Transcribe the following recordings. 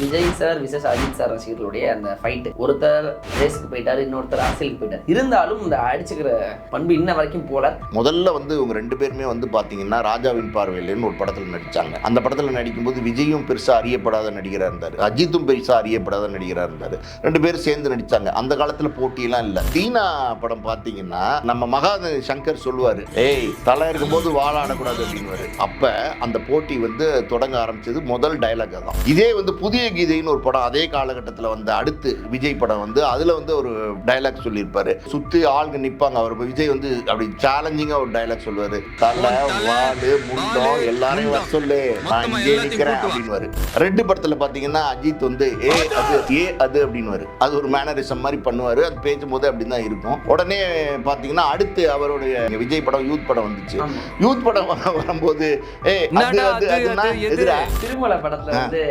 Vijay sir versus Ajith sir ரசிகர்களுடைய அந்த fight ஒருத்தர் ரேஸுக்கு போயிட்டாரு இன்னொருத்தர் அரசியலுக்கு போயிட்டார். இருந்தாலும் இந்த அடிச்சுக்கிற பண்பு இன்ன வரைக்கும் போல. முதல்ல வந்து இவங்க ரெண்டு பேருமே வந்து பார்த்தீங்கன்னா ராஜாவின் பார்வையிலேன்னு ஒரு படத்தில் நடித்தாங்க அந்த படத்தில் நடிக்கும்போது விஜயும் பெருசாக அறியப்படாத நடிகராக இருந்தார். அஜித்தும் பெருசாக அறியப்படாத நடிகராக இருந்தார். ரெண்டு பேரும் சேர்ந்து நடித்தாங்க அந்த காலத்தில் போட்டியெல்லாம் இல்லை. தீனா படம் பார்த்தீங்கன்னா நம்ம மகாத சங்கர் சொல்லுவார் ஏய் தலை இருக்கும்போது வாழாடக்கூடாது அப்படின்னு அப்போ அந்த போட்டி வந்து தொடங்க ஆரம்பிச்சது முதல் டைலாக் தான் இதே வந்து புதிய கீதைன்னு ஒரு படம் அதே காலகட்டத்தில் வந்து அடுத்து விஜய் படம் வந்து அதில் வந்து ஒரு டைலாக் சொல்லியிருப்பாரு. சுற்றி ஆளுங்க நிற்பாங்க அவர் விஜய் வந்து அப்படி சேலஞ்சிங்காக ஒரு டைலாக் சொல்லுவார். தலை வாடு முண்டம் எல்லாரையும் வர சொல்லு. நான் இங்கே நிற்கிறேன் அப்படின்வாரு ரெண்டு படத்தில் பார்த்தீங்கன்னா அஜித் வந்து ஏ அது ஏ அது அப்படின்வாரு அது ஒரு மேனரிசம் மாதிரி பண்ணுவார். அது பேசும்போது அப்படி தான் இருக்கும். உடனே பார்த்தீங்கன்னா அடுத்து அவருடைய விஜய் படம் யூத் படம் வந்துச்சு. யூத் படம் வரும்போது ஏ திருமலை படத்துல வந்து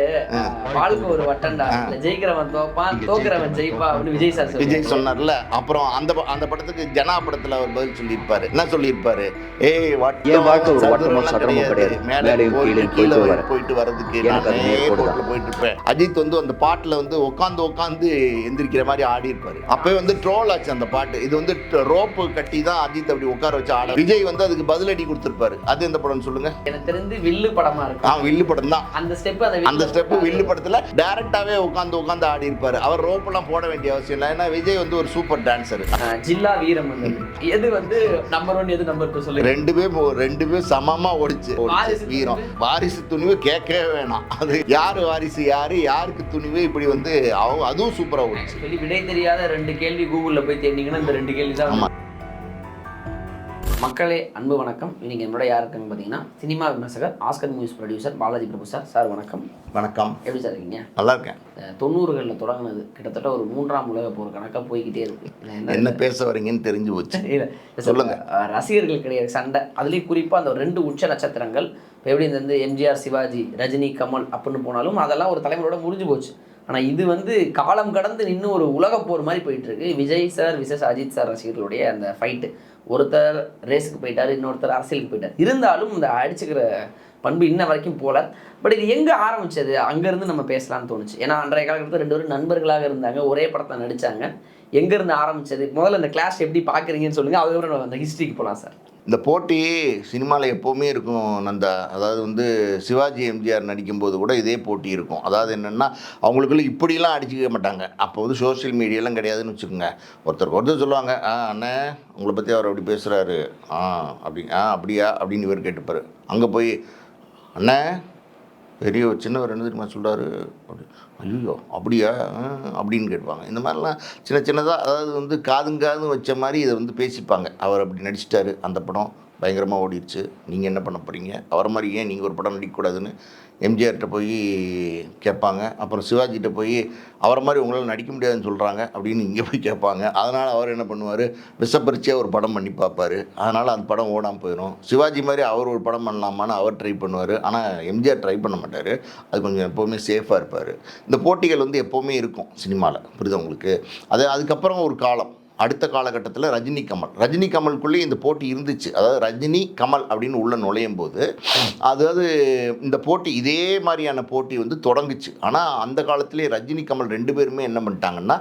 வாழ்க்கை ஒரு வட்டண்டா ஜெயிக்கிறவன் தோப்பான் தோக்குறவன் ஜெயிப்பா அப்படின்னு விஜய் சார் விஜய். சொன்னார்ல அப்புறம் அந்த அந்த படத்துக்கு ஜனா படத்துல அவர் பதில் சொல்லியிருப்பாரு. என்ன சொல்லியிருப்பாரு? ஏய் வட்டம் வாழ்க்கை ஒரு வட்டமும் கிடையாது. மேலே போயிட்டு கீழே போயிட்டு வர- வரேன். போயிட்டு வர்றதுக்கு நானே. போயிட்டு இருப்பேன் அஜித் வந்து அந்த பாட்டுல வந்து உட்காந்து உட்காந்து எந்திரிக்கிற மாதிரி ஆடி இருப்பாரு. அப்பவே வந்து ட்ரோல் ஆச்சு அந்த பாட்டு. இது வந்து ரோப்பு கட்டி தான் அஜித் அப்படி உட்கார வச்சு ஆட விஜய் வந்து அதுக்கு பதிலடி கொடுத்திருப்பாரு. அது எந்த படம் சொல்லுங்க. எனக்கு தெரிந்து வில்லு படமா ஆ இருக்கும் வில்லு படம் தான். அந்த ஸ்டெப் அந்த ஸ்டெப் வில்லு படத்துல டைரக்டாவே உட்காந்து உட்காந்து ஆடி இருப்பாரு. அவர் ரோப் எல்லாம் போட வேண்டிய அவசியம் இல்லை. ஏன்னா விஜய் வந்து ஒரு சூப்பர் டான்சர் ஜில்லா வீரம் எது வந்து நம்பர் ஒன் எது நம்பர் டூ சொல்லுங்க. ரெண்டு பேரும் ரெண்டு பேரும் சமமா ஓடிச்சு. வாரிசு வீரம். வாரிசு துணிவு கேட்கவே வேணாம். அது யாரு வாரிசு யாரு யாருக்கு துணிவு இப்படி வந்து அவங்க அதுவும் சூப்பரா ஓடிச்சு. சொல்லி விடை தெரியாத ரெண்டு கேள்வி கூகுள்ல போய் தேடிங்கன்னா இந்த ரெண்டு கேள்வி தான். மக்களே அன்பு வணக்கம். இன்னைக்கு என்னோட யாருக்குன்னு பார்த்தீங்கன்னா சினிமா விமர்சகர் Oscar movies producer Balaji Prabhu sir. Sir வணக்கம். வணக்கம். எப்படி சார் இருக்கீங்க? நல்லா இருக்கேன். தொண்ணூறுகளில் தொடங்கினது கிட்டத்தட்ட ஒரு மூன்றாம் உலக போர் கணக்காக போய்கிட்டே இருக்கு. என்ன பேச வரீங்கன்னு தெரிஞ்சு போச்சு. இல்ல, சொல்லுங்க. ரசிகர்கள் கிடையாது சண்டை. அதுலேயும் குறிப்பாக அந்த ரெண்டு உச்ச நட்சத்திரங்கள் இப்போ எப்படி இந்த வந்து எம்ஜிஆர் சிவாஜி ரஜினி கமல் அப்படின்னு போனாலும் அதெல்லாம் ஒரு தலைமுறையோட முடிஞ்சு போச்சு. ஆனால் இது வந்து காலம் கடந்து இன்னும் ஒரு உலகப் போர் மாதிரி போயிட்டு இருக்கு. Vijay sir versus Ajith sir ரசிகர்களுடைய அந்த ஃபைட்டு ஒருத்தர் ரேஸுக்கு போயிட்டார் இன்னொருத்தர் அரசியலுக்கு போயிட்டார். இருந்தாலும் இந்த அடிச்சுக்கிற பண்பு இன்ன வரைக்கும் போல. பட் இது எங்கே ஆரம்பிச்சது? அங்கேருந்து நம்ம பேசலாம்னு தோணுச்சு. ஏன்னா அன்றைய காலகட்டத்தில் ரெண்டு பேரும் நண்பர்களாக இருந்தாங்க. ஒரே படத்தை நடித்தாங்க எங்கேருந்து ஆரம்பிச்சது? முதல்ல இந்த கிளாஸ் எப்படி பார்க்குறீங்கன்னு சொல்லுங்கள் அதுக்கப்புறம் அந்த ஹிஸ்ட்ரிக்கு போகலாம் சார் இந்த போட்டி சினிமாவில் எப்போவுமே இருக்கும் நந்தா. அதாவது வந்து சிவாஜி எம்ஜிஆர் நடிக்கும்போது கூட இதே போட்டி இருக்கும். அதாவது என்னென்னா அவங்களுக்குள்ள இப்படிலாம் அடிச்சுக்க மாட்டாங்க. அப்போ வந்து சோஷியல் மீடியாலாம் கிடையாதுன்னு வச்சுக்கோங்க. ஒருத்தருக்கு ஒருத்தர் சொல்லுவாங்க ஆ அண்ணே உங்களை பற்றி அவர் அப்படி பேசுகிறாரு ஆ அப்படி ஆ அப்படியா? அப்படின்னு இவர் கேட்டுப்பார். அங்கே போய் அண்ணே பெரிய ஒரு சின்னவர் என்ன தெரியுமா சொல்கிறாரு அப்படி ஐயோ அப்படியா? அப்படின்னு கேட்பாங்க. இந்த மாதிரிலாம் சின்ன சின்னதாக அதாவது வந்து காதுங்காதும் வச்ச மாதிரி இதை வந்து பேசிப்பாங்க. அவர் அப்படி நடிச்சிட்டாரு அந்த படம். பயங்கரமாக ஓடிடுச்சு. நீங்கள் என்ன பண்ண போகிறீங்க அவரை மாதிரி ஏன் நீங்கள் ஒரு படம் நடிக்கக்கூடாதுன்னு எம்ஜிஆர்கிட்ட போய் கேட்பாங்க. அப்புறம் சிவாஜிகிட்ட போய் அவரை மாதிரி உங்களால் நடிக்க முடியாதுன்னு சொல்கிறாங்க அப்படின்னு இங்கே போய் கேட்பாங்க. அதனால் அவர் என்ன பண்ணுவார்? விஷப்பரிச்சியாக ஒரு படம் பண்ணி பார்ப்பாரு. அதனால் அந்த படம் ஓடாமல் போயிடும் சிவாஜி மாதிரி அவர் ஒரு படம் பண்ணலாமான்னு அவர் ட்ரை பண்ணுவார். ஆனால் எம்ஜிஆர் ட்ரை பண்ண மாட்டார். அது கொஞ்சம் எப்போவுமே சேஃபாக இருப்பார். இந்த போட்டிகள் வந்து எப்போவுமே இருக்கும் சினிமாவில் புரியுது உங்களுக்கு? அது அதுக்கப்புறம் ஒரு காலம். அடுத்த காலகட்டத்தில் ரஜினி கமல். ரஜினி கமலுக்குள்ளேயே இந்த போட்டி இருந்துச்சு. அதாவது ரஜினி கமல் அப்படின்னு உள்ளே நுழையும் போது அதாவது இந்த போட்டி இதே மாதிரியான போட்டி வந்து தொடங்குச்சு. ஆனால் அந்த காலத்திலே ரஜினி கமல் ரெண்டு பேருமே என்ன பண்ணிட்டாங்கன்னா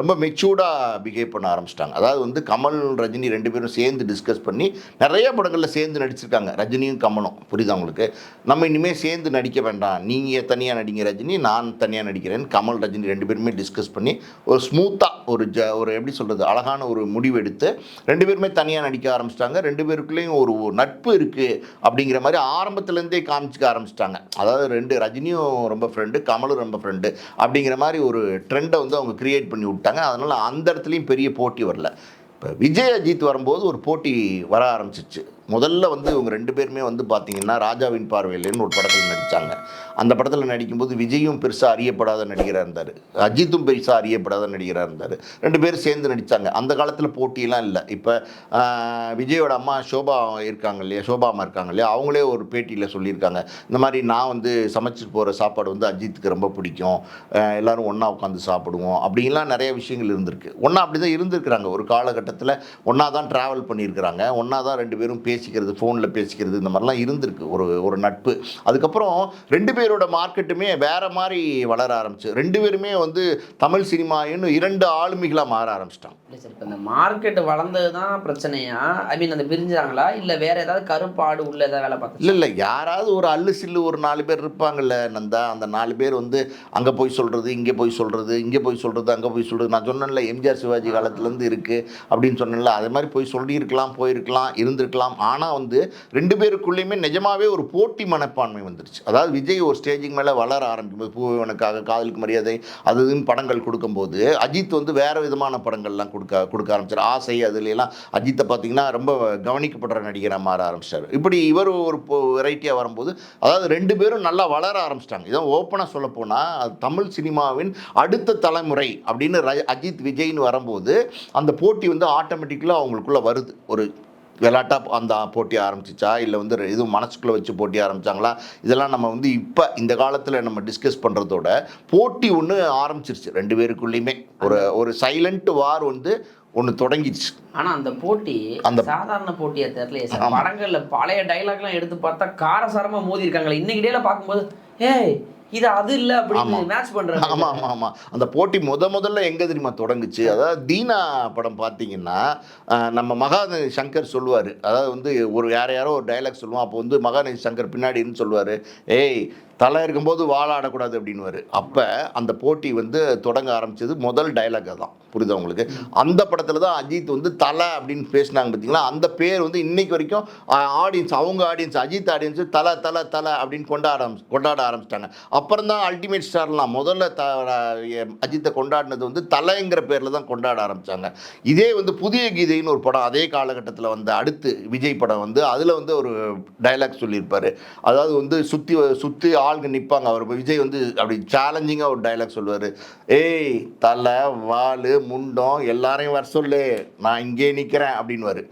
ரொம்ப மெச்சூர்டாக பிஹேவ் பண்ண ஆரம்பிச்சிட்டாங்க. அதாவது வந்து கமல் ரஜினி ரெண்டு பேரும் சேர்ந்து டிஸ்கஸ் பண்ணி நிறைய படங்களில் சேர்ந்து நடிச்சிருக்காங்க. ரஜினியும் கமலும். புரியுதா உங்களுக்கு? நம்ம இனிமேல் சேர்ந்து நடிக்க வேண்டாம். நீங்கள் தனியாக நடிங்க ரஜினி நான் தனியாக நடிக்கிறேன் கமல் ரஜினி ரெண்டு பேருமே டிஸ்கஸ் பண்ணி ஒரு ஸ்மூத்தாக ஒரு ஜ ஒரு எப்படி சொல்கிறது அழகான ஒரு முடிவு எடுத்து ரெண்டு பேருமே தனியாக நடிக்க ஆரம்பிச்சிட்டாங்க. ரெண்டு பேருக்குள்ளேயும் ஒரு நட்பு இருக்குது அப்படிங்கிற மாதிரி ஆரம்பத்துலேருந்தே காமிச்சிக்க ஆரம்பிச்சிட்டாங்க. அதாவது ரெண்டு ரஜினியும் ரொம்ப ஃப்ரெண்டு கமலும் ரொம்ப ஃப்ரெண்டு அப்படிங்கிற மாதிரி ஒரு ட்ரெண்டை வந்து அவங்க கிரியேட் பண்ணி விட்டாங்க. அதனால் அந்த இடத்துலையும் பெரிய போட்டி வரல. இப்போ விஜய் அஜித் வரும்போது ஒரு போட்டி வர ஆரம்பிச்சிச்சு. முதல்ல வந்து இவங்க ரெண்டு பேருமே வந்து பார்த்தீங்கன்னா ராஜாவின் பார்வையிலேன்னு ஒரு படத்தில் நடித்தாங்க அந்த படத்தில் நடிக்கும்போது விஜயும் பெருசாக அறியப்படாத நடிகராக இருந்தார். அஜித்தும் பெருசாக அறியப்படாத நடிகராக இருந்தார். ரெண்டு பேரும் சேர்ந்து நடித்தாங்க அந்த காலத்தில் போட்டியெல்லாம் இல்லை. இப்போ விஜயோட அம்மா சோபா இருக்காங்க இல்லையா? சோபா அம்மா இருக்காங்க இல்லையா? அவங்களே ஒரு பேட்டியில் சொல்லியிருக்காங்க. இந்த மாதிரி நான் வந்து சமைச்சிட்டு போகிற சாப்பாடு வந்து அஜித்துக்கு ரொம்ப பிடிக்கும். எல்லோரும் எல்லாரும் ஒன்றா உட்காந்து சாப்பிடுவோம். அப்படின்லாம் நிறைய விஷயங்கள் இருந்திருக்கு. ஒன்றா அப்படி தான் இருந்திருக்கிறாங்க. ஒரு காலகட்டத்தில் ஒன்றா தான் ட்ராவல் பண்ணியிருக்கிறாங்க. ஒன்றா தான் ரெண்டு பேரும் பே பேசிக்கிறது ஃபோனில் பேசிக்கிறது இந்த மாதிரிலாம் இருந்திருக்கு. ஒரு ஒரு நட்பு. அதுக்கப்புறம் ரெண்டு பேரோட மார்க்கெட்டுமே வேற மாதிரி வளர ஆரம்பிச்சு. ரெண்டு பேருமே வந்து தமிழ் சினிமா இன்னும் இரண்டு ஆளுமைகளாக மாற ஆரம்பிச்சிட்டாங்க. இல்லை சார் இப்போ இந்த மார்க்கெட் வளர்ந்தது தான் பிரச்சனையா? ஐ மீன் அந்த பிரிஞ்சாங்களா? இல்லை வேற ஏதாவது கருப்பாடு உள்ள ஏதாவது வேலை பார்த்து இல்லை இல்லை. யாராவது ஒரு அல்லு சில்லு ஒரு நாலு பேர் இருப்பாங்கல்ல நந்தா. அந்த நாலு பேர் வந்து அங்கே போய் சொல்கிறது இங்கே போய் சொல்கிறது இங்கே போய் சொல்கிறது அங்கே போய் சொல்கிறது நான் சொன்னேன்ல எம்ஜிஆர் சிவாஜி காலத்துலேருந்து இருக்குது அப்படின்னு சொன்னேன்ல அது மாதிரி போய் சொல்லியிருக்கலாம் போயிருக்கலாம் இருந்திருக்கலாம். ஆனால் வந்து ரெண்டு பேருக்குள்ளேயுமே நிஜமாவே ஒரு போட்டி மனப்பான்மை வந்துருச்சு. அதாவது விஜய் ஒரு ஸ்டேஜிங் மேலே வளர ஆரம்பிக்கும் போது பூவனுக்காக காதலுக்கு மரியாதை அது இதுன்னு படங்கள் கொடுக்கும்போது அஜித் வந்து வேறு விதமான படங்கள்லாம் கொடுக்க கொடுக்க ஆரம்பிச்சார். ஆசை அதுல அஜித்தை பார்த்தீங்கன்னா ரொம்ப கவனிக்கப்படுற நடிகராக மாற ஆரம்பிச்சிட்டார் இப்படி இவர் ஒரு வெரைட்டியாக வரும்போது அதாவது ரெண்டு பேரும் நல்லா வளர ஆரம்பிச்சிட்டாங்க. இதான் ஓப்பனாக சொல்லப்போனால் தமிழ் சினிமாவின் அடுத்த தலைமுறை அப்படின்னு அஜித் விஜய்னு வரும்போது அந்த போட்டி வந்து ஆட்டோமேட்டிக்கலாக அவங்களுக்குள்ளே வருது. ஒரு விளாட்டா அந்த போட்டி ஆரம்பிச்சிச்சா? இல்லை வந்து எதுவும் மனசுக்குள்ளே வச்சு போட்டி ஆரம்பிச்சாங்களா? இதெல்லாம் நம்ம வந்து இப்போ இந்த காலத்தில் நம்ம டிஸ்கஸ் பண்ணுறதோட போட்டி ஒன்று ஆரம்பிச்சிருச்சு. ரெண்டு பேருக்குள்ளேயுமே. ஒரு ஒரு சைலண்ட் வார் வந்து ஒன்று தொடங்கிடுச்சு. ஆனா அந்த போட்டி அந்த- சாதாரண போட்டியா ஆமா. படங்கள்ல பழைய டைலாக்லாம் எடுத்து பார்த்தா காரசாரமா மோதி இருக்காங்களே இன்னைக்கு டேல பார்க்கும்போது ஏய் இது அது இல்ல அப்படின்னு ஆமா. மேட்ச் பண்றாங்க ஆமாம் ஆமாம் ஆமாம் அந்த போட்டி முத முதல்ல எங்கே தெரியுமா தொடங்குச்சு? அதாவது தீனா படம் பார்த்தீங்கன்னா அஹ், நம்ம மகாநதி சங்கர் சொல்லுவார். அதாவது வந்து ஒரு யார் யாரோ ஒரு டைலாக் சொல்லுவோம் அப்போ வந்து மகாநதி சங்கர் பின்னாடி இருந்து சொல்லுவார். ஏய் தலை இருக்கும்போது வாழாடக்கூடாது அப்படின்னுவார். அப்போ அந்த போட்டி வந்து தொடங்க ஆரம்பிச்சது முதல் டைலாக் தான் புரியுதா உங்களுக்கு? அந்த படத்தில் தான் அஜித் வந்து தலை அப்படின்னு பேசினாங்க பார்த்தீங்களா அந்த பேர் வந்து இன்னைக்கு வரைக்கும் ஆடியன்ஸ் அவங்க ஆடியன்ஸ் அஜித் ஆடியன்ஸ் தலை தலை தலை அப்படின்னு கொண்டாட ஆரம்பி கொண்டாட ஆரம்பிச்சிட்டாங்க. அப்புறம் தான் அல்டிமேட் ஸ்டார்லாம் முதல்ல த அஜித்தை கொண்டாடினது வந்து தலைங்கிற பேரில் தான் கொண்டாட ஆரம்பித்தாங்க இதே வந்து புதிய கீதைன்னு ஒரு படம் அதே காலகட்டத்தில் வந்த அடுத்து விஜய் படம் வந்து அதில் வந்து ஒரு டைலாக் சொல்லியிருப்பார். அதாவது வந்து சுற்றி சுற்றி ஆளுங்க நிற்பாங்க அவர் விஜய் வந்து அப்படி சேலஞ்சிங்காக ஒரு டைலாக் சொல்லுவார். ஏய் தலை வால் முண்டம் எல்லாரையும் வர சொல்லு. நான் இங்கே நிற்கிறேன் அப்படின்னுவாரு.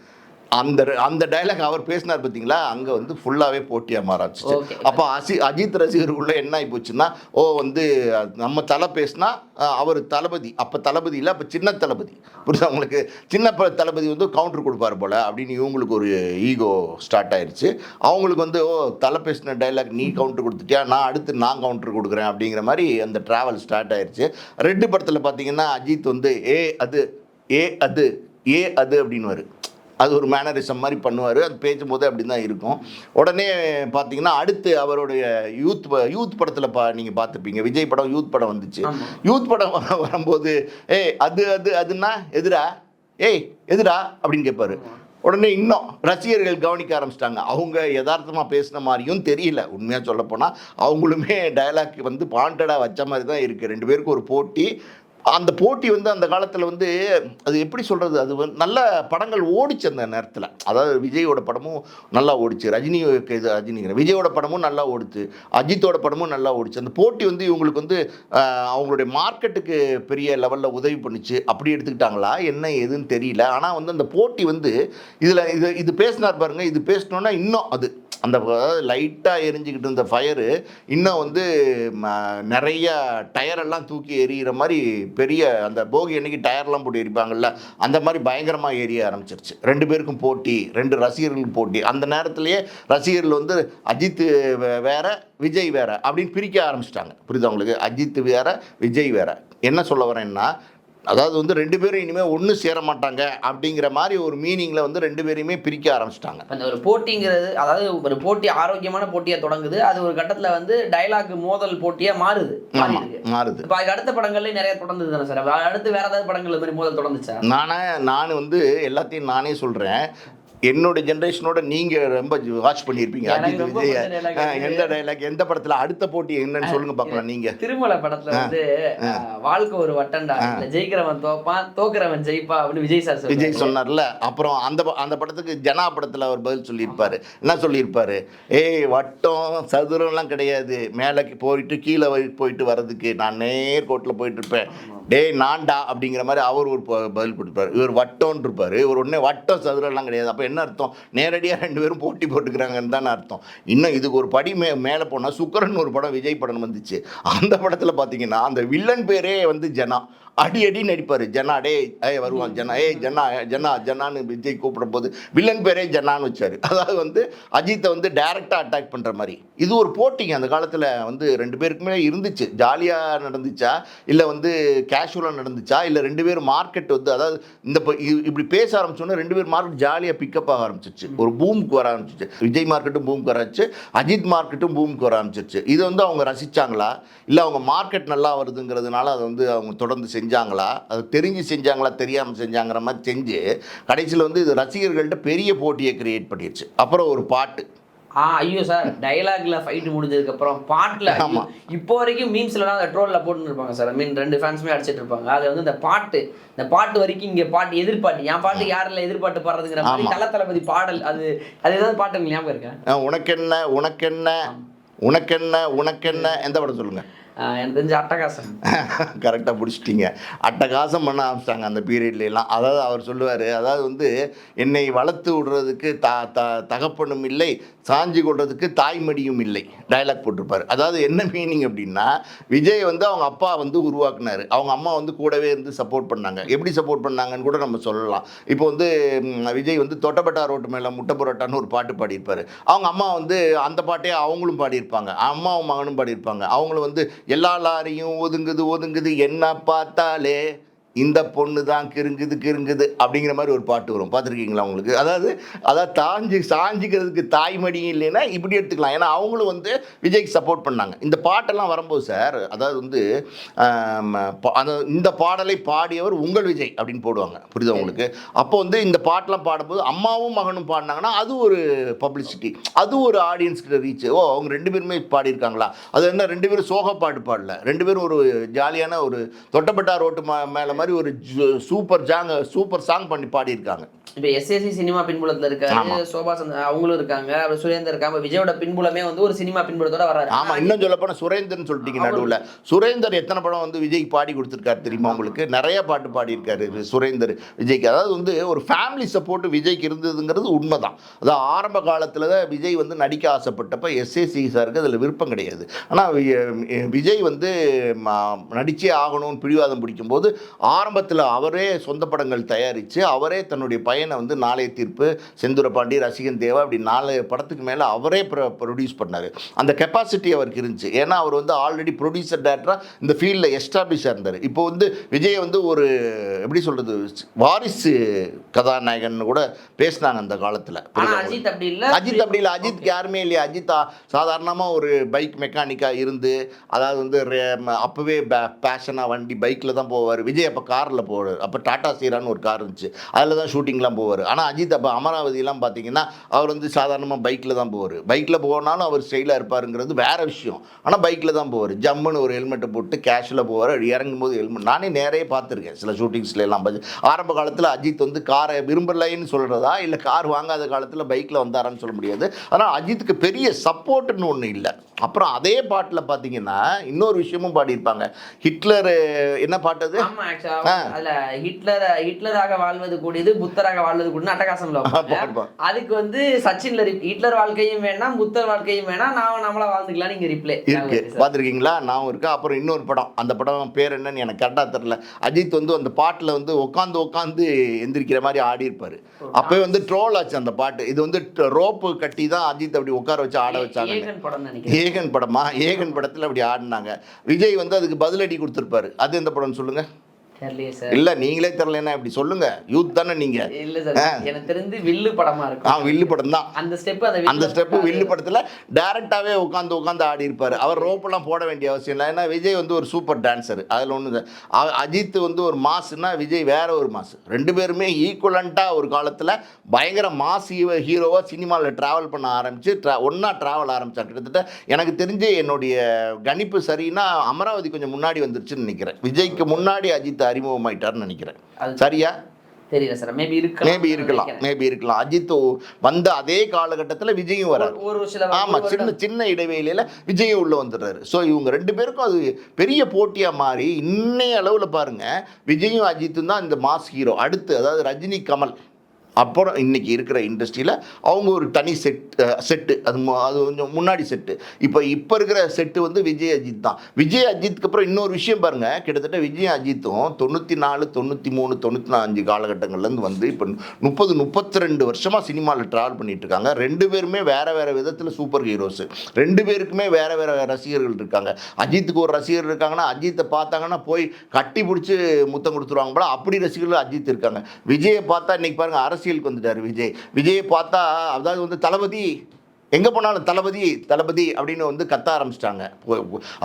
அந்த அந்த டைலாக் அவர் பேசினார் பார்த்தீங்களா? அங்கே வந்து ஃபுல்லாகவே போட்டியாக மாறாச்சு. அப்போ அசி அஜித் ரசிகருக்குள்ள என்ன ஆகி போச்சுன்னா ஓ வந்து நம்ம தலை பேசினா அவர் தளபதி. அப்போ தளபதி இல்லை அப்போ சின்ன தளபதி. புரியுதா உங்களுக்கு? சின்ன தளபதி வந்து கவுண்டர் கொடுப்பார் போல் அப்படின்னு இவங்களுக்கு ஒரு ஈகோ ஸ்டார்ட் ஆயிருச்சு. அவங்களுக்கு வந்து ஓ தலை பேசின டைலாக் நீ கவுண்டர் கொடுத்துட்டியா? நான் அடுத்து நான் கவுண்டர் கொடுக்குறேன் அப்படிங்கிற மாதிரி அந்த ட்ராவல் ஸ்டார்ட் ஆயிருச்சு. ரெட்டு படத்தில் பார்த்தீங்கன்னா அஜித் வந்து ஏ அது ஏ அது ஏ அது அப்படின்னு அது ஒரு மேனரிசம் மாதிரி பண்ணுவார். அது பேசும்போது அப்படி தான் இருக்கும். உடனே பார்த்தீங்கன்னா அடுத்து அவருடைய யூத் யூத் படத்தில் பா நீங்கள் பார்த்துருப்பீங்க விஜய் படம் யூத் படம் வந்துச்சு. யூத் படம் வர- வரும்போது ஏய் அது அது அதுன்னா எதுடா ஏய் எதுடா அப்படின்னு கேட்பாரு உடனே இன்னும் ரசிகர்கள் கவனிக்க ஆரம்பிச்சிட்டாங்க. அவங்க யதார்த்தமாக பேசின மாதிரியும் தெரியல. உண்மையாக சொல்லப்போனால் அவங்களுமே டயலாக் வந்து பாண்டடாக வச்ச மாதிரி தான் இருக்குது ரெண்டு பேருக்கும் ஒரு போட்டி. அந்த போட்டி வந்து அந்த காலத்தில் வந்து அது எப்படி சொல்கிறது அது வந்து நல்ல படங்கள் ஓடிச்சு அந்த நேரத்தில். அதாவது விஜயோட படமும் நல்லா ஓடிச்சு. ரஜினி இது ரஜினிங்கிற விஜயோட படமும் நல்லா ஓடிச்சு. அஜித்தோட படமும் நல்லா ஓடிச்சு. அந்த போட்டி வந்து இவங்களுக்கு வந்து அவங்களுடைய மார்க்கெட்டுக்கு பெரிய லெவலில் உதவி பண்ணுச்சு. அப்படி எடுத்துக்கிட்டாங்களா? என்ன ஏதுன்னு தெரியல. ஆனால் வந்து அந்த போட்டி வந்து இதில் இது இது பேசினார் பாருங்கள் இது பேசினோன்னா இன்னும் அது. அந்த லைட்டாக எரிஞ்சுக்கிட்டு இருந்த ஃபயரு இன்னும் வந்து ம, நிறைய டயரெல்லாம் தூக்கி எரியிற மாதிரி பெரிய அந்த போகி அன்னைக்கு டயர்லாம் போட்டு எரிப்பாங்கல்ல அந்த மாதிரி பயங்கரமாக எரிய ஆரம்பிச்சிருச்சு. ரெண்டு பேருக்கும் போட்டி ரெண்டு ரசிகர்களுக்கு போட்டி. அந்த நேரத்திலேயே ரசிகர்கள் வந்து அஜித் வே- வேற விஜய் வேற அப்படின்னு பிரிக்க ஆரம்பிச்சிட்டாங்க. புரியுதா உங்களுக்கு? அஜித் வேற விஜய் வேற. என்ன சொல்ல வரேன்னா அதாவது வந்து ரெண்டு பேரும் இனிமேல் ஒன்று சேர மாட்டாங்க அப்படிங்கிற மாதிரி ஒரு மீனிங்கில் வந்து ரெண்டு பேரையுமே பிரிக்க ஆரம்பிச்சிட்டாங்க. இந்த ஒரு போட்டிங்கிறது அதாவது ஒரு போட்டி ஆரோக்கியமான போட்டியா தொடங்குது. அது ஒரு கட்டத்துல வந்து டயலாக் மோதல் போட்டியா மாறுது. மாறுது. இப்ப அதுக்கு அடுத்த படங்கள்லயும் நிறைய தொடர்ந்தது தானே சார்? அடுத்து வேற ஏதாவது படங்கள் மாதிரி மோதல் தொடர்ந்துச்சா? நானே நான் வந்து எல்லாத்தையும் நானே சொல்கிறேன் என்னோட ஜென்ரேஷனோட நீங்கள் ரொம்ப வாட்ச் பண்ணியிருப்பீங்க. அஜித் விஜய். எந்த டைலாக் எந்த படத்தில் அடுத்த போட்டி என்னன்னு சொல்லுங்க பார்க்கலாம் நீங்கள் திருமலை படத்துல வந்து வாழ்க்கை ஒரு வட்டண்டா ஜெயிக்கிறவன் தோப்பான் தோக்குறவன் ஜெயிப்பா அப்படின்னு விஜய் சார். விஜய் சொன்னார்ல. அப்புறம் அந்த அந்த படத்துக்கு ஜனா படத்தில் அவர் பதில் சொல்லியிருப்பாரு. என்ன சொல்லியிருப்பாரு? ஏய் வட்டம் சதுரம்லாம் கிடையாது. மேலே போயிட்டு கீழே போய்- போயிட்டு வர்றதுக்கு நான் நேர்கோட்டில் போயிட்டு இருப்பேன். டேய் நான்டா அப்படிங்கிற மாதிரி அவர் ஒரு ப- பதில் கொடுப்பார். இவர் வட்டம்னு இருப்பார். இவர் உடனே வட்டம் சதுரம்லாம் கிடையாது. அப்போ என்ன அர்த்தம்? நேரடியாக ரெண்டு பேரும் போட்டி போட்டுக்கிறாங்கன்னு தானே அர்த்தம். இன்னும் இதுக்கு ஒரு படி மே மேலே போனால் சுக்கரன் ஒரு படம் விஜய் படம் வந்துச்சு. அந்த படத்தில் பார்த்தீங்கன்னா அந்த வில்லன் பேரே வந்து ஜனா. அடி அடி நடிப்பார் ஜனா டே ஏ வருவான் ஜனா ஏய் ஜனா ஜனா ஜனான்னு விஜய் கூப்பிடும் போது வில்லன் பேரே ஜனான்னு வச்சார். அதாவது வந்து அஜித்தை வந்து டைரெக்டாக அட்டாக் பண்ணுற மாதிரி. இது ஒரு போட்டிங்க அந்த காலத்தில் வந்து ரெண்டு பேருக்குமே இருந்துச்சு. ஜாலியாக நடந்துச்சா? இல்லை வந்து கேஷுவலாக நடந்துச்சா? இல்லை ரெண்டு பேரும் மார்க்கெட் வந்து அதாவது இந்த ப- இப்படி பேச ஆரம்பிச்சோன்னா ரெண்டு பேர் மார்க்கெட் ஜாலியாக பிக்கப் ஆக ஆரம்பிச்சிச்சு. ஒரு பூமுக்கு வர ஆரம்பிச்சிச்சு. விஜய் மார்க்கெட்டும் பூமுக்கு வராச்சு. அஜித் மார்க்கெட்டும் பூமுக்கு வர ஆரம்பிச்சிச்சு. இது வந்து அவங்க ரசிச்சாங்களா? இல்லை அவங்க மார்க்கெட் நல்லா வருதுங்கிறதுனால அதை வந்து அவங்க தொடர்ந்து செஞ்சாங்களா? அது தெரிஞ்சு செஞ்சாங்களா தெரியாமல் செஞ்சாங்கிற மாதிரி செஞ்சு கடைசியில் வந்து இது ரசிகர்கள்ட்ட பெரிய போட்டியை கிரியேட் பண்ணிடுச்சு அப்புறம் ஒரு பாட்டு. ஆ ஐயோ சார் டயலாக்ல ஃபைட் முடிஞ்சதுக்கு அப்புறம் பாட்டுல ஐயோ, ஆமா. இப்போ வரைக்கும் மீம்ஸ்லாம் அந்த ட்ரோல்ல போட்டுன்னு இருப்பாங்க சார். மீன் ரெண்டு ஃபேன்ஸுமே அடிச்சிட்டு இருப்பாங்க. அது வந்து இந்த பாட்டு இந்த பாட்டு வரைக்கும் இங்க பாட்டு எதிர்பாட்டு என் பாட்டு யாரில் எதிர்பாட்டு பாடுறதுங்கிற மாதிரி. தல தளபதி பாடல் அது அது ஏதாவது பாட்டு ஞாபகம் இருக்கா? அஹ் உனக்கென்ன உனக்கென்ன உனக்கென்ன உனக்கென்ன எந்த படம் சொல்லுங்கள் எனக்கு தெரிஞ்ச அட்டகாசம். கரெக்டாக பிடிச்சிட்டிங்க அட்டகாசம் பண்ண ஆரம்பிச்சிட்டாங்க அந்த பீரியட்லாம் அதாவது அவர் சொல்லுவார் அதாவது வந்து என்னை வளர்த்து விடுறதுக்கு த த தகப்பனும் இல்லை சாஞ்சி கொள்றதுக்கு தாய்மடியும் இல்லை. டயலாக் போட்டிருப்பார். அதாவது என்ன மீனிங் அப்படின்னா விஜய் வந்து அவங்க அப்பா வந்து உருவாக்குனாரு. அவங்க அம்மா வந்து கூடவே இருந்து சப்போர்ட் பண்ணாங்க. எப்படி சப்போர்ட் பண்ணாங்கன்னு கூட நம்ம சொல்லலாம். இப்போ வந்து விஜய் வந்து தொட்டப்பட்டா ரோட்டு மேலே முட்டை புரோட்டான்னு ஒரு பாட்டு பாடியிருப்பார். அவங்க அம்மா வந்து அந்த பாட்டே அவங்களும் பாடியிருப்பாங்க. அம்மாவும் மகனும் பாடியிருப்பாங்க. அவங்களும் வந்து எல்லா லாரியும் ஒதுங்குது ஒதுங்குது என்ன பார்த்தாலே இந்த பொண்ணு தான் கிருங்குது கிருங்குது அப்படிங்கிற மாதிரி ஒரு பாட்டு வரும். பார்த்துருக்கீங்களா உங்களுக்கு? அதாவது அதாவது தாஞ்சி சாஞ்சிக்கிறதுக்கு தாய்மடி இல்லைன்னா இப்படி எடுத்துக்கலாம். ஏன்னா அவங்களும் வந்து விஜய்க்கு சப்போர்ட் பண்ணாங்க. இந்த பாட்டெல்லாம் வரும்போது சார் அதாவது வந்து அந்த இந்த பாடலை பாடியவர் உங்கள் விஜய் அப்படின்னு போடுவாங்க. புரியுதா உங்களுக்கு? அப்போ வந்து இந்த பாட்டெல்லாம் பாடும்போது அம்மாவும் மகனும் பாடினாங்கன்னா அது ஒரு பப்ளிசிட்டி அது ஒரு ஆடியன்ஸ்கிட்ட ரீச் ஓ அவங்க ரெண்டு பேருமே பாடியிருக்காங்களா? அது என்ன ரெண்டு பேரும் சோக பாட்டு பாடல. ரெண்டு பேரும் ஒரு ஜாலியான ஒரு தொட்டப்பட்டா ரோட்டு மேலே மாதிரி ஒரு சூப்பர் ஜாங் சூப்பர் சாங் பண்ணி பாடியிருக்காங்க. இப்போ எஸ்எஸ்சி சினிமா பின்புலத்துல இருக்காரு. சோபா சந்த் அவங்களும் இருக்காங்க அப்புறம் சுரேந்தர் இருக்காங்க விஜயோட பின்புலமே வந்து ஒரு சினிமா பின்புலத்தோட வராரு. ஆமா இன்னும் சொல்ல போனால் சுரேந்தர்னு சொல்லிட்டீங்க நடுவில். சுரேந்தர் எத்தனை படம் வந்து விஜய்க்கு பாடி கொடுத்துருக்காரு தெரியுமா உங்களுக்கு? நிறைய பாட்டு பாடியிருக்காரு சுரேந்தர் விஜய்க்கு. அதாவது வந்து ஒரு ஃபேமிலி சப்போர்ட் விஜய்க்கு இருந்ததுங்கிறது உண்மைதான். அதாவது ஆரம்ப காலத்தில் தான் விஜய் வந்து நடிக்க ஆசைப்பட்டப்ப எஸ்ஏசி சாருக்கு அதில் விருப்பம் கிடையாது. ஆனால் விஜய் வந்து நடிச்சே ஆகணும்னு பிடிவாதம் பிடிக்கும்போது ஆரம்பத்தில் அவரே சொந்த படங்கள் தயாரித்து அவரே தன்னுடைய பையனை வந்து நாளைய தீர்ப்பு செந்துர பாண்டி ரசிகன் தேவா அப்படி நாலு படத்துக்கு மேலே அவரே ப்ரொடியூஸ் பண்ணார். அந்த கெப்பாசிட்டி அவருக்கு இருந்துச்சு. ஏன்னா அவர் வந்து ஆல்ரெடி ப்ரொடியூசர் டேரக்டராக இந்த ஃபீல்டில் எஸ்டாப்ளிஷாக இருந்தார். இப்போ வந்து விஜய் வந்து ஒரு எப்படி சொல்கிறது வாரிசு கதாநாயகன் கூட பேசினாங்க அந்த காலத்தில். அஜித் அப்படி இல்ல? அஜித் அப்படி இல்லை. அஜித் யாருமே இல்லையா. அஜித் சாதாரணமாக ஒரு பைக் மெக்கானிக்காக இருந்து அதாவது வந்து அப்போவே பேஷனாக வண்டி பைக்கில் தான் போவார். விஜய் அப்போ காரில் போவார் அப்போ டாடா சீரான்னு ஒரு கார் இருந்துச்சு. அதில் தான் ஷூட்டிங்லாம் போவார். ஆனால் அஜித் அப்போ அமராவதியெலாம் பார்த்தீங்கன்னா அவர் வந்து சாதாரணமாக பைக்கில் தான் போவார். பைக்கில் போனாலும் அவர் ஸ்டைலாக இருப்பாருங்கிறது வேற விஷயம். ஆனால் பைக்கில் தான் போவார். ஜம்முன்னு ஒரு ஹெல்மெட்டை போட்டு கேஷில் போவார். இறங்கும் போது ஹெல்மெட் நானே நேரையே பார்த்துருக்கேன் சில ஷூட்டிங்ஸில் எல்லாம். பார்த்து ஆரம்ப காலத்தில் அஜித் வந்து காரை விரும்பலைன்னு சொல்கிறதா இல்லை கார் வாங்காத காலத்தில் பைக்கில் வந்தாரான்னு சொல்ல முடியாது. ஆனால் அஜித்துக்கு பெரிய சப்போர்ட்னு ஒன்று இல்லை. அப்புறம் அதே பாட்டில் பார்த்தீங்கன்னா இன்னொரு விஷயமும் பாடியிருப்பாங்க. ஹிட்லர் என்ன பாட்டு அது? அதுல ஹிட்லர் ஹிட்லராக வாழ்வது கூடியது புத்தராக வாழ்வது கூடியது அட்டகாசம்ல. அதுக்கு வந்து சச்சின்ல ஹிட்லர் வாழ்க்கையும் வேணாம் புத்தர் வாழ்க்கையும் வேணாம் நான் நம்மளா வாழ்ந்துக்கலாம் நீங்க ரிப்ளை இருக்கு. பார்த்துருக்கீங்களா? நான் இருக்கா? அப்புறம் இன்னொரு படம். அந்த படம் பேர் என்னன்னு எனக்கு கரெக்டாக தெரில அஜித் வந்து அந்த பாட்டில் வந்து உட்காந்து உட்காந்து எந்திரிக்கிற மாதிரி ஆடி இருப்பாரு. அப்போயே வந்து ட்ரோல் ஆச்சு அந்த பாட்டு. இது வந்து ரோப்பு கட்டி தான் அஜித் அப்படி உட்கார வச்சு ஆட வச்சாங்க ஏகன் படம் ஏகன் படமா? ஏகன் படத்தில் அப்படி ஆடினாங்க. விஜய் வந்து அதுக்கு பதிலடி கொடுத்துருப்பாரு. அது எந்த படம்னு சொல்லுங்க? இல்லை நீங்களே தெரிலன்னா இப்படி சொல்லுங்க. யூத் தானே நீங்கள் இல்ல சார் எனக்கு தெரிந்து வில்லு படமா ஆ இருக்கும் வில்லு படம் தான். அந்த ஸ்டெப் அந்த ஸ்டெப்பு வில்லு படத்தில் டேரெக்டாகவே உட்காந்து உட்காந்து ஆடி இருப்பார். அவர் ரோப்பெல்லாம் போட வேண்டிய அவசியம் இல்லை. ஏன்னா விஜய் வந்து ஒரு சூப்பர் டான்சர் அதில் ஒன்று அஜித் வந்து ஒரு மாசுனா விஜய் வேற ஒரு மாசு. ரெண்டு பேருமே ஈக்குவலண்ட்டாக ஒரு காலத்தில் பயங்கர மாஸ் ஹீரோவாக சினிமாவில் ட்ராவல் பண்ண ஆரம்பித்து ட்ரா ஒன்றா ட்ராவல் ஆரம்பித்தாங்க கிட்டத்தட்ட எனக்கு தெரிஞ்சு என்னுடைய கணிப்பு சரின்னா அமராவதி கொஞ்சம் முன்னாடி வந்துருச்சுன்னு நினைக்கிறேன். விஜய்க்கு முன்னாடி அஜித் அறிமுகமாயிட்டார்னு நினைக்கிறேன். சரியா? தெரியல சார். மேபி இருக்கலாம் மேபி இருக்கலாம். மேபி இருக்கலாம். அஜித் வந்த அதே காலகட்டத்தில் விஜயும் வராரு. ஒரு- சில ஆமா ஒரு சின்ன சின்ன இடைவெளியில விஜயும் உள்ள வந்துடுறாரு. ஸோ இவங்க ரெண்டு பேருக்கும் அது பெரிய போட்டியா மாறி இன்னைய அளவுல பாருங்க விஜயும் அஜித்தும் தான் இந்த மாஸ் ஹீரோ. அடுத்து அதாவது ரஜினி கமல். அப்புறம் இன்னைக்கு இருக்கிற இண்டஸ்ட்ரியில் அவங்க ஒரு தனி செட் செட்டு அது மு- அது கொஞ்சம் முன்னாடி செட்டு இப்போ இப்போ இருக்கிற செட்டு வந்து விஜய் அஜித் தான். விஜய் அஜித்துக்கு அப்புறம் இன்னொரு விஷயம் பாருங்க. கிட்டத்தட்ட விஜய் அஜித்தும் தொண்ணூற்றி நாலு தொண்ணூற்றி மூணு தொண்ணூற்றி நாலு காலகட்டங்கள்லேருந்து வந்து இப்போ முப்பது முப்பத்தி ரெண்டு வருஷமாக சினிமாவில் ட்ராவல் பண்ணிட்டு இருக்காங்க ரெண்டு பேருமே வேற வேற விதத்தில் சூப்பர் ஹீரோஸ் ரெண்டு பேருக்குமே வேற வேற ரசிகர்கள் இருக்காங்க. அஜித்துக்கு ஒரு ரசிகர் இருக்காங்கன்னா அஜித்தை பார்த்தாங்கன்னா போய் கட்டி பிடிச்சி முத்தம் கொடுத்துருவாங்க போல. அப்படி ரசிகர்கள் அஜித் இருக்காங்க. விஜயை பார்த்தா இன்னைக்கு பாருங்க அரசியலுக்கு வந்துட்டார் விஜய். விஜயை பார்த்தா அதாவது வந்து தளபதி எங்கே போனாலும் தளபதி தளபதி அப்படின்னு வந்து கத்த ஆரம்பிச்சிட்டாங்க.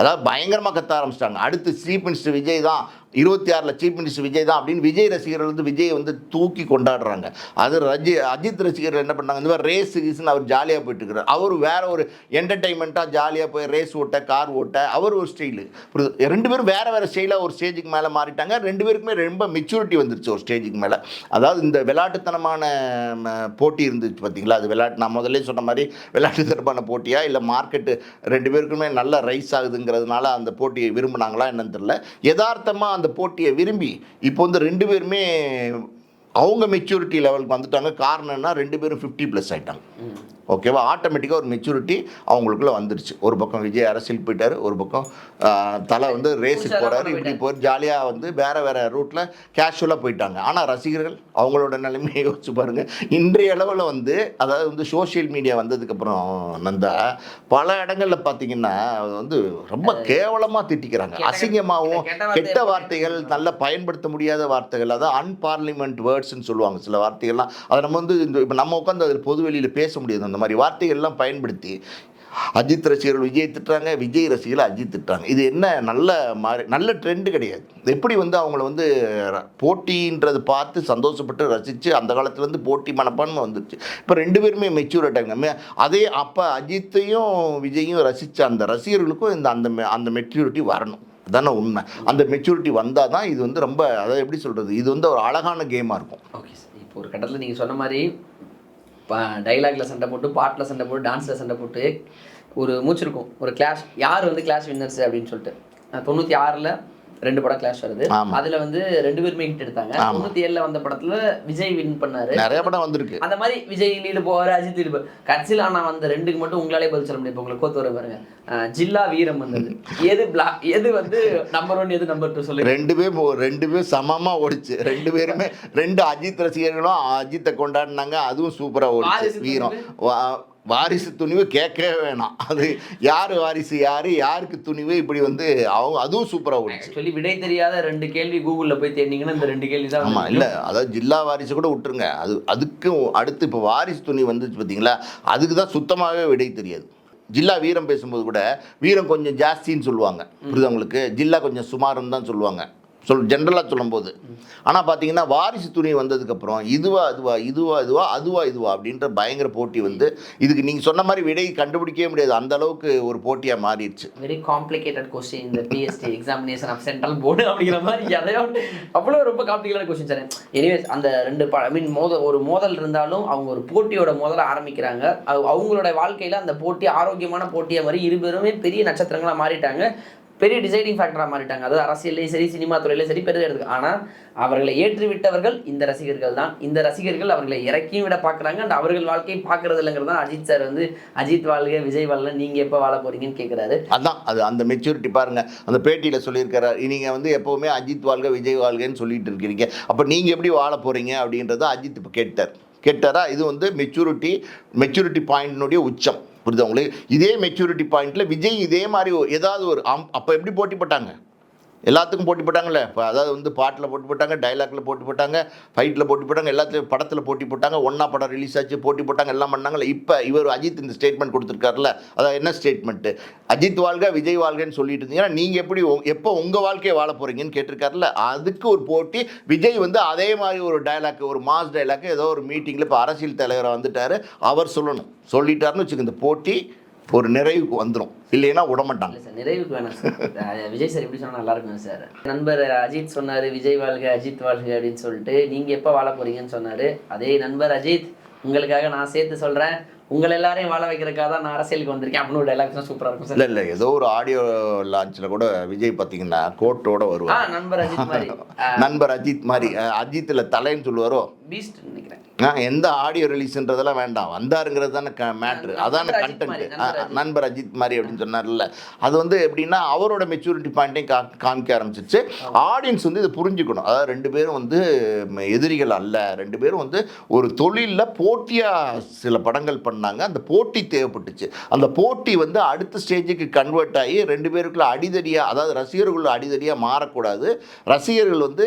அதாவது பயங்கரமாக கத்த ஆரம்பிச்சிட்டாங்க. அடுத்து சீஃப் மினிஸ்டர் விஜய் தான் இருபத்தி ஆறில் சீஃப் மினிஸ்டர் விஜய் தான் அப்படின்னு விஜய் ரசிகர்கள் வந்து விஜயை வந்து தூக்கி கொண்டாடுறாங்க. அது ரஜி அஜித் ரசிகர்கள் என்ன பண்ணாங்க இந்த மாதிரி ரேஸ் கீஸ்னு அவர் ஜாலியாக போயிட்டு இருக்கிறார் அவர் வேற ஒரு என்டர்டைன்மெண்ட்டாக ஜாலியாக போய் ரேஸ் ஓட்ட கார் ஓட்ட அவர் ஒரு ஸ்டைலு ரெண்டு பேரும் வேற வேற ஸ்டைலாக ஒரு ஸ்டேஜுக்கு மேலே மாறிட்டாங்க. ரெண்டு பேருக்குமே ரொம்ப மெச்சூரிட்டி வந்துருச்சு ஒரு ஸ்டேஜுக்கு மேலே. அதாவது இந்த விளையாட்டுத்தனமான போட்டி இருந்துச்சு பார்த்தீங்களா அது விளையாட்டு நான் முதல்ல சொன்ன மாதிரி விளையாட்டுத்தனமான போட்டியா? இல்லை மார்க்கெட்டு ரெண்டு பேருக்குமே நல்ல ரைஸ் ஆகுதுங்கிறதுனால அந்த போட்டியை விரும்புனாங்களா? என்னன்னு தெரியல. யதார்த்தமாக அந்த போட்டியை விரும்பி இப்போ வந்து ரெண்டு பேருமே அவங்க மெச்சூரிட்டி லெவலுக்கு வந்துட்டாங்க. காரணம் என்ன ரெண்டு பேரும் ஃபிஃப்டி ப்ளஸ் ஆயிட்டாங்க. ஓகேவா ஆட்டோமேட்டிக்காக ஒரு மெச்சூரிட்டி அவங்களுக்குள்ள வந்துருச்சு. ஒரு பக்கம் விஜய் அரசியல் போயிட்டாரு ஒரு பக்கம் தலை வந்து ரேஸுக்கு தான் இப்படி போய் ஜாலியாக வந்து வேற வேற ரூட்டில் கேஷுவலாக போயிட்டாங்க. ஆனால் ரசிகர்கள் அவங்களோட நிலைமையை யோசிச்சு பாருங்க. இன்றைய அளவில் வந்து அதாவது வந்து சோஷியல் மீடியா வந்ததுக்கப்புறம் நந்தா பல இடங்களில் பார்த்தீங்கன்னா வந்து ரொம்ப கேவலமாக திட்டிக்கிறாங்க. அசிங்கமாகவும் கெட்ட வார்த்தை கெட்ட வார்த்தைகள் நல்ல பயன்படுத்த முடியாத வார்த்தைகள் அதாவது அன்பார்லிமெண்ட் வேர்ட்ஸ்னு சொல்லுவாங்க. சில வார்த்தைகள்லாம் அதை நம்ம வந்து இந்த இப்போ நம்ம உட்காந்து அதில் பொது வெளியில் பேச முடியாது. அந்த மாதிரி வார்த்தைகள்லாம் பயன்படுத்தி அஜித் ரசிகர்கள் விஜய் திட்டுறாங்க விஜய் ரசிகர்கள் அஜித் திட்டுறாங்க. இது என்ன நல்ல மாறி நல்ல ட்ரெண்டு கிடையாது. எப்படி வந்து அவங்கள வந்து ர- பார்த்து சந்தோஷப்பட்டு ரசித்து அந்த காலத்துலேருந்து போட்டி மனப்பான்மை வந்துருச்சு. இப்போ ரெண்டு பேருமே மெச்சூர் ஆகிட்டாங்க அதே அப்போ அஜித்தையும் விஜயும் ரசித்த அந்த ரசிகர்களுக்கும் இந்த அந்த மெ- அந்த மெச்சூரிட்டி வரணும். தானே உண்மை. அந்த மெச்சூரிட்டி வந்தால் தான் இது வந்து ரொம்ப அதாவது எப்படி சொல்கிறது இது வந்து ஒரு அழகான கேமாக இருக்கும். ஓகே சார் இப்போ ஒரு கட்டத்தில் நீங்கள் சொன்ன மாதிரி டைலாகில் சண்டை போட்டு பாட்டில் சண்டை போட்டு டான்ஸில் சண்டை போட்டு ஒரு மூச்சு இருக்கும். ஒரு கிளாஷ் யார் வந்து கிளாஷ் வின்னர்ஸ் அப்படின்னு சொல்லிட்டு. தொண்ணூற்றி ஆறில் ரெண்டு படம் கிளாஷ் வருது. அதுல வந்து ரெண்டு பேருமே ஹிட் எடுத்தாங்க. தொண்ணூத்தி ஏழுல வந்த படத்துல விஜய் வின் பண்ணாரு. நிறைய படம் வந்திருக்கு. அந்த மாதிரி விஜய் லீடு போவாரு அஜித் லீடு கடைசியில் ஆனால் அந்த ரெண்டுக்கு மட்டும் உங்களாலே பதில் சொல்ல முடியும் இப்போ உங்களுக்கு கோத்து வர பாருங்க. ஜில்லா வீரம் வந்தது. எது பிளாக் எது வந்து நம்பர் ஒன் எது நம்பர் டூ சொல்லுங்க. ரெண்டு பேரும் ரெண்டு பேரும் சமமாக ஓடிச்சு. ரெண்டு பேருமே ரெண்டு அஜித் ரசிகர்களும் அஜித்தை கொண்டாடினாங்க. அதுவும் சூப்பராக ஓடிச்சு. வீரம். வாரிசு துணிவு கேட்கவே வேணாம். அது யார் வாரிசு யார் யாருக்கு துணிவு இப்படி வந்து அவங்க அதுவும் சூப்பராக ஓடிச்சு. ஆக்சுவலி விடை தெரியாத ரெண்டு கேள்வி கூகுள்ல போய் தேடினீங்கன்னா இந்த ரெண்டு கேள்வி தான் ஆமாம் இல்லை அதாவது ஜில்லா வாரிசு கூட விட்டுருங்க. அது அதுக்கும் அடுத்து இப்போ வாரிசு துணி வந்துச்சு பார்த்தீங்களா அதுக்கு தான் சுத்தமாகவே விடை தெரியாது. ஜில்லா வீரம் பேசும்போது கூட வீரம் கொஞ்சம் ஜாஸ்தின்னு சொல்லுவாங்க. புரியுதா ஜில்லா கொஞ்சம் சுமாருன்னு தான் சொல்லுவாங்க. சொல் ஜென்ரலாக சொல்லும்போது. ஆனால் பார்த்தீங்கன்னா வாரிசு துணி வந்ததுக்கப்புறம் இதுவா அதுவா இதுவா இதுவா அதுவா இதுவா அப்படின்ற பயங்கர போட்டி வந்து இதுக்கு நீங்கள் சொன்ன மாதிரி விடை கண்டுபிடிக்கவே முடியாது. அந்த அளவுக்கு ஒரு போட்டியாக மாறிடுச்சு. வெரி காம்ப்ளிகேட்டட் கொஸ்டின் இந்த BST examination of central board அப்படிங்கிற மாதிரி எதையோ அவ்வளோ ரொம்ப காம்ப்ளிகேட்டட் கொஸ்டின் சார் எனிவேஸ் அந்த ரெண்டு ஐ மீன் மோதல் ஒரு மோதல் இருந்தாலும் அவங்க ஒரு போட்டியோட மோதலை ஆரம்பிக்கிறாங்க. அவங்களோட வாழ்க்கையில் அந்த போட்டி ஆரோக்கியமான போட்டியை மாதிரி இருபெருமே பெரிய நட்சத்திரங்களாக மாறிட்டாங்க. பெரிய டிசைடிங் ஃபேக்டராக மாறிட்டாங்க. அது அரசியல்லையும் சரி சினிமா துறையிலையும் சரி பெரிய எடுத்து ஆனால் அவர்களை ஏற்றுவிட்டவர்கள் இந்த ரசிகர்கள் தான். இந்த ரசிகர்கள் அவர்களை இறக்கியும் விட பார்க்குறாங்க அண்ட் அவர்கள் வாழ்க்கையும் பார்க்கறது இல்லைங்கிறது தான் அஜித் சார் வந்து அஜித் வாழ்க விஜய் வாழ்க நீங்கள் எப்போ வாழ போறீங்கன்னு கேட்குறாரு அதான் அது அந்த மெச்சூரிட்டி பாருங்கள் அந்த பேட்டியில் சொல்லியிருக்கிறார் நீங்கள் வந்து எப்போவுமே அஜித் வாழ்க விஜய் வாழ்கன்னு சொல்லிட்டு இருக்கிறீங்க அப்போ நீங்கள் எப்படி வாழ போகிறீங்க அப்படின்றத அஜித் இப்போ கேட்டார். கேட்டாரா? இது வந்து மெச்சூரிட்டி மெச்சூரிட்டி பாயிண்டினுடைய உச்சம். புரியுதா உங்களுக்கு? இதே மெச்சூரிட்டி பாயிண்ட்டில் விஜய் இதே மாதிரி ஒரு- ஏதாவது ஒரு அப்போ எப்படி போட்டி போட்டாங்க? எல்லாத்துக்கும் போட்டி போட்டாங்கல்ல. இப்போ அதாவது வந்து பாட்டில் போட்டி போட்டாங்க டைலாக்ல போட்டி போட்டாங்க ஃபைட்டில் போட்டி போட்டாங்க எல்லாத்துலையும் படத்தில் போட்டி போட்டாங்க ஒன்றா படம் ரிலீஸ் ஆச்சு போட்டி போட்டாங்க எல்லாம் பண்ணாங்கல்ல. இப்போ இவர் அஜித் இந்த ஸ்டேட்மெண்ட் கொடுத்துருக்காருல அதாவது என்ன ஸ்டேட்மெண்ட்டு அஜித் வாழ்க விஜய் வாழ்கன்னு சொல்லிட்டு இருந்தீங்கன்னா நீங்கள் எப்படி எப்போ உங்கள் வாழ்க்கையை வாழ போகிறீங்கன்னு கேட்டிருக்காருல அதுக்கு ஒரு போட்டி. விஜய் வந்து அதே மாதிரி ஒரு டைலாக் ஒரு மாஸ் டைலாக் ஏதோ ஒரு மீட்டிங்கில் இப்போ அரசியல் தலைவராக வந்துட்டாரு. அவர் சொல்லணும். சொல்லிட்டாருன்னு வச்சுக்கோங்க இந்த போட்டி ஒரு நிறைவுக்கு வந்துடும் இல்லைன்னா விடமாட்டாங்க. சார் நிறைவுக்கு வேணாம் சார். விஜய் சார் எப்படி சொன்னா நல்லா இருக்கும் சார். நண்பர் அஜித் சொன்னாரு விஜய் வாழ்க அஜித் வாழ்க அப்படின்னு சொல்லிட்டு நீங்க எப்போ வாழ போறீங்கன்னு சொன்னாரு. அதே நண்பர் அஜித் உங்களுக்காக நான் சேர்த்து சொல்றேன். உங்களை எல்லாரையும் வாழ வைக்கிறதுக்காக தான் நான் அரசியலுக்கு வந்திருக்கேன். அப்படின்னு ஒரு டைலாக்ஸ் சூப்பரா இருக்கும் சார் இல்லை இல்லை ஏதோ ஒரு ஆடியோ லான்ச்சில் கூட விஜய் பார்த்தீங்கன்னா கோட்டோட வருவார். நண்பர் அஜித் மாதிரி. நண்பர் அஜித் மாதிரி. அஜித்தில் தலைன்னு சொல்லுவாரோ? பீஸ்ட் நினைக்கிறேன். ஆ, எந்த ஆடியோ ரிலீஸ்ன்றதெல்லாம் வேண்டாம். வந்தாருங்கிறது தானே மேட்ரு அதான கண்டென்ட் நண்பர் அஜித். மாதிரி அப்படின்னு சொன்னார்ல. அது வந்து எப்படின்னா அவரோட மெச்சூரிட்டி பாயிண்ட்டையும் கா காமிக்க ஆரம்பிச்சிச்சு ஆடியன்ஸ் வந்து இதை புரிஞ்சுக்கணும். அதாவது ரெண்டு பேரும் வந்து எதிரிகள் அல்ல. ரெண்டு பேரும் வந்து ஒரு தொழிலில் போட்டியாக சில படங்கள் பண்ணாங்க அந்த போட்டி தேவைப்பட்டுச்சு. அந்த போட்டி வந்து அடுத்த ஸ்டேஜுக்கு கன்வெர்ட் ஆகி ரெண்டு பேருக்குள்ள அடிதடியாக அதாவது ரசிகர்களுக்குள்ள அடிதடியாக மாறக்கூடாது. ரசிகர்கள் வந்து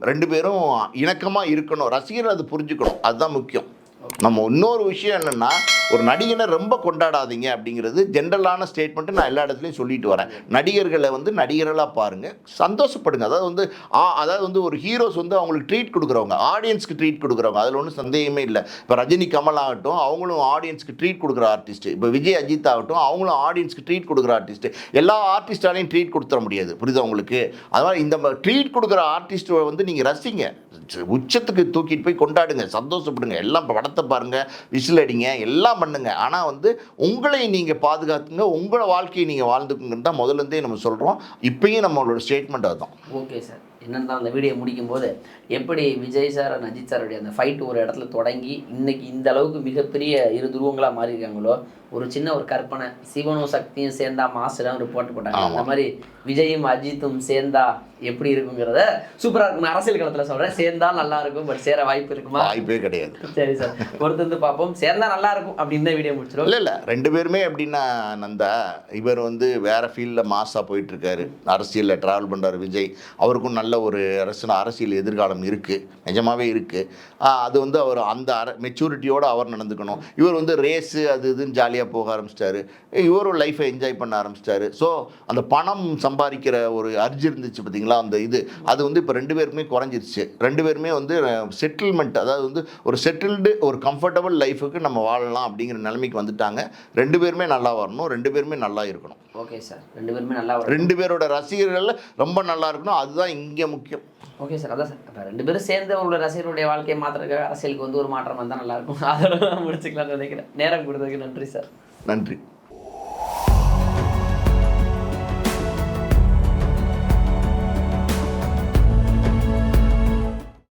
ரெண்டு பேரும் இணக்கமாக இருக்கணும். ரசிகர்கள் அது புரிஞ்சுக்கணும். அதுதான் முக்கியம். நம்ம இன்னொரு விஷயம் என்னென்னா ஒரு நடிகனை ரொம்ப கொண்டாடாதீங்க அப்படிங்கிறது ஜென்ரலான ஸ்டேட்மெண்ட்டு நான் எல்லா இடத்துலையும் சொல்லிட்டு வரேன். நடிகர்களை வந்து நடிகர்களாக பாருங்கள் சந்தோஷப்படுங்க. அதாவது வந்து ஆ அதாவது வந்து ஒரு ஹீரோஸ் வந்து அவங்களுக்கு ட்ரீட் கொடுக்குறவங்க ஆடியன்ஸ்க்கு ட்ரீட் கொடுக்குறவங்க அதில் ஒன்றும் சந்தேகமே இல்லை. இப்போ ரஜினி கமல் ஆகட்டும் அவங்களும் ஆடியன்ஸ்க்கு ட்ரீட் கொடுக்குற ஆர்டிஸ்ட் இப்போ விஜய் அஜித் ஆகட்டும் அவங்களும் ஆடியன்ஸ்க்கு ட்ரீட் கொடுக்குற ஆர்டிஸ்ட் எல்லா ஆர்டிஸ்டாலையும் ட்ரீட் கொடுத்துட முடியாது. புரியுதா உங்களுக்கு? அதனால் இந்த ட்ரீட் கொடுக்குற ஆர்டிஸ்ட்டை வந்து நீங்கள் ரசிங்க. உச்சத்துக்கு தூக்கிட்டு போய் கொண்டாடுங்க. சந்தோஷப்படுங்க. எல்லாம் படத்தை பாருங்க விசில் அடிங்க எல்லாம் பண்ணுங்க. ஆனால் வந்து உங்களை நீங்கள் பாதுகாத்துங்க உங்களோட வாழ்க்கையை நீங்கள் வாழ்ந்துக்குங்கன்னு தான் முதல்ல இருந்தே நம்ம சொல்கிறோம் இப்பயும் நம்மளோட ஸ்டேட்மெண்ட் அதுதான். ஓகே சார் என்னென்னா அந்த வீடியோ முடிக்கும் போது எப்படி விஜய் சார் and அஜித் சாருடைய அந்த ஃபைட் ஒரு இடத்துல தொடங்கி இன்னைக்கு இந்த அளவுக்கு மிகப்பெரிய இரு துருவங்களாக மாறியிருக்காங்களோ ஒரு சின்ன ஒரு கற்பனை. சிவனும் சக்தியும் சேர்ந்தா மாசுலாம் போட்டு போட்டாங்க. அந்த மாதிரி விஜயும் அஜித்தும் சேர்ந்தா எப்படி இருக்குங்கிறத சூப்பராக இருக்கும் அரசியல் களத்தில் சொல்கிறேன் சேர்ந்தா நல்லா இருக்கும் பட் சேர வாய்ப்பு இருக்குமா? வாய்ப்பே கிடையாது. சரி சார். பொறுத்து வந்து பார்ப்போம். சேர்ந்தா நல்லா இருக்கும் அப்படின்னு வீடியோ முடிச்சிடும் இல்லை இல்லை. ரெண்டு பேருமே எப்படின்னா நந்தா இவர் வந்து வேற ஃபீல்டில் மாஸாக போயிட்டுருக்காரு. அரசியலில் ட்ராவல் பண்ணுறாரு விஜய். அவருக்கும் நல்ல ஒரு அரசு அரசியல் எதிர்காலம் இருக்குது நிஜமாவே இருக்குது அது வந்து அவர் அந்த மெச்சூரிட்டியோடு அவர் நடந்துக்கணும். இவர் வந்து ரேஸு அது இதுன்னு ஜாலியாக போக ஆரம்பிச்சிட்டாரு. இவரும் லைஃப்பை என்ஜாய் பண்ண ஆரம்பிச்சிட்டாரு. ஸோ அந்த பணம் சம்பாதிக்கிற ஒரு அர்ஜி இருந்துச்சு பார்த்தீங்களா அந்த இது. அது வந்து இப்போ ரெண்டு பேருக்குமே குறைஞ்சிருச்சு. ரெண்டு பேருமே வந்து செட்டில்மெண்ட் அதாவது வந்து ஒரு செட்டில்டு ஒரு கம்ஃபர்டபுள் லைஃபுக்கு நம்ம வாழலாம் அப்படிங்கிற நிலைமைக்கு வந்துட்டாங்க. ரெண்டு பேருமே நல்லா வரணும். ரெண்டு பேருமே நல்லா இருக்கணும். ஓகே சார் ரெண்டு பேருமே நல்லா ரெண்டு பேரோட ரசிகர்கள் ரொம்ப நல்லா இருக்கணும். அதுதான் இங்கே முக்கியம். ஓகே சார் அதான் சார் இப்போ ரெண்டு பேரும் சேர்ந்து உங்களோட ரசிகர்களுடைய வாழ்க்கையை மாற்றுறதுக்காக அரசியலுக்கு வந்து ஒரு மாற்றம் வந்தால் நல்லாயிருக்கும் அதோட முடிச்சுக்கலாம்னு நினைக்கிறேன். நேரம் கொடுத்ததுக்கு நன்றி சார் நன்றி.